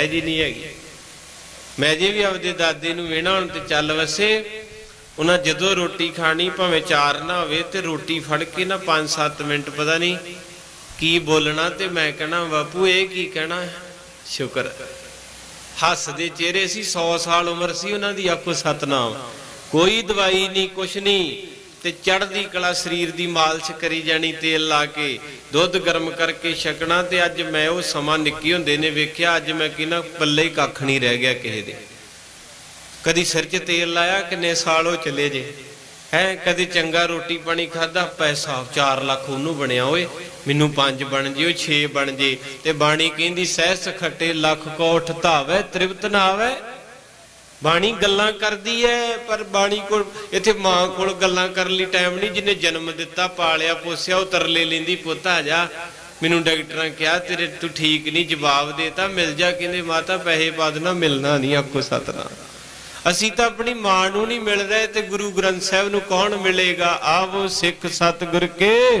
ਹੈ ਜੀ ਨਹੀਂ ਹੈਗੀ। ਮੈਂ ਜੇ ਵੀ ਆਪਦੇ ਦਾਦੇ ਨੂੰ ਵੇਣਾ ਹੁਣ ਤੇ ਚੱਲ ਵਸੇ, ਉਹਨਾਂ ਜਦੋਂ ਰੋਟੀ ਖਾਣੀ ਭਾਵੇਂ ਚਾਰ ਨਾ ਹੋਵੇ ਤੇ ਰੋਟੀ ਫੜ ਕੇ ਨਾ 5-7 ਮਿੰਟ ਪਤਾ ਨਹੀਂ ਕੀ ਬੋਲਣਾ ਤੇ ਮੈਂ ਕਹਣਾ, ਬਾਪੂ, ਇਹ ਕੀ ਕਹਿਣਾ ਸ਼ੁਕਰ। ਹੱਸਦੇ ਚਿਹਰੇ ਸੀ 100 ਸਾਲ ਉਮਰ ਸੀ ਉਹਨਾਂ ਦੀ, ਆਖੋ ਸਤਨਾਮ। ਕੋਈ ਦਵਾਈ ਨਹੀਂ, ਕੁਛ ਨਹੀਂ। ਤੇ ਚੜ੍ਹਦੀ ਕਲਾ ਸਰੀਰ ਦੀ ਮਾਲਸ਼ ਕਰੀ ਜਾਣੀ, ਤੇਲ ਲਾ ਕੇ, ਦੁੱਧ ਗਰਮ ਕਰਕੇ ਛਕਣਾ ਤੇ ਅੱਜ ਮੈਂ ਉਹ ਸਮਾਂ ਨਿੱਕੀ ਹੁੰਦੇ ਨੇ ਵੇਖਿਆ, ਅੱਜ ਮੈਂ ਕਿਨਾ ਪੱਲੇ ਹੀ ਕੱਖ ਨਹੀਂ ਰਹਿ ਗਿਆ ਕਿਸੇ ਦੇ। ਕਦੀ ਸਿਰ 'ਚ ਤੇਲ ਲਾਇਆ, ਕਿੰਨੇ ਸਾਲ ਉਹ ਚਲੇ ਜੇ। ਹੈ, ਕਦੇ ਚੰਗਾ ਰੋਟੀ ਪਾਣੀ ਖਾਦਾ ਪੈਸਾ 4 ਲੱਖ ਉਹਨੂੰ ਬਣਿਆ ਓਏ, ਮੈਨੂੰ 5 ਬਣ ਜਿਓ 6 ਬਣ ਜੇ, ਤੇ ਬਾਣੀ ਕਹਿੰਦੀ ਸਹਿਸ ਖੱਟੇ ਲੱਖ ਕੋਠ ਧਾਵੇ, ਤ੍ਰਿਪਤ ਨਾ ਆਵੇ ਬਾਣੀ ਗੱਲਾਂ ਕਰਦੀ ਐ, ਪਰ ਬਾਣੀ ਕੋਲ, ਇੱਥੇ ਮਾਂ ਕੋਲ ਗੱਲਾਂ ਕਰਨ ਲਈ ਟਾਈਮ ਨਹੀਂ, ਜਿਹਨੇ ਜਨਮ ਦਿੱਤਾ, ਪਾਲਿਆ, ਪੋਸਿਆ, ਉਹ ਤਰਲੇ ਲੈਂਦੀ, ਪੁੱਤ ਆ ਜਾ। ਮੈਨੂੰ ਡਾਕਟਰਾਂ ਕਿਹਾ, ਤੇਰੇ, ਤੂੰ ਠੀਕ ਨਹੀਂ, ਜਵਾਬ ਦੇਤਾ ਮਿਲ ਜਾ। ਕਹਿੰਦੇ, ਮਾਤਾ, ਪੈਸੇ ਪਾ ਦੇਣਾ, ਮਿਲਣਾ ਨਹੀਂ ਆਖੋ ਸਤਨਾਮ। ਅਸੀਂ ਤਾਂ ਆਪਣੀ ਮਾਂ ਨੂੰ ਨਹੀਂ ਮਿਲ ਰਹੇ ਤੇ ਗੁਰੂ ਗ੍ਰੰਥ ਸਾਹਿਬ ਨੂੰ ਕੌਣ ਮਿਲੇਗਾ? ਆਵੋ ਸਿੱਖ ਸਤਿਗੁਰ ਕੇ।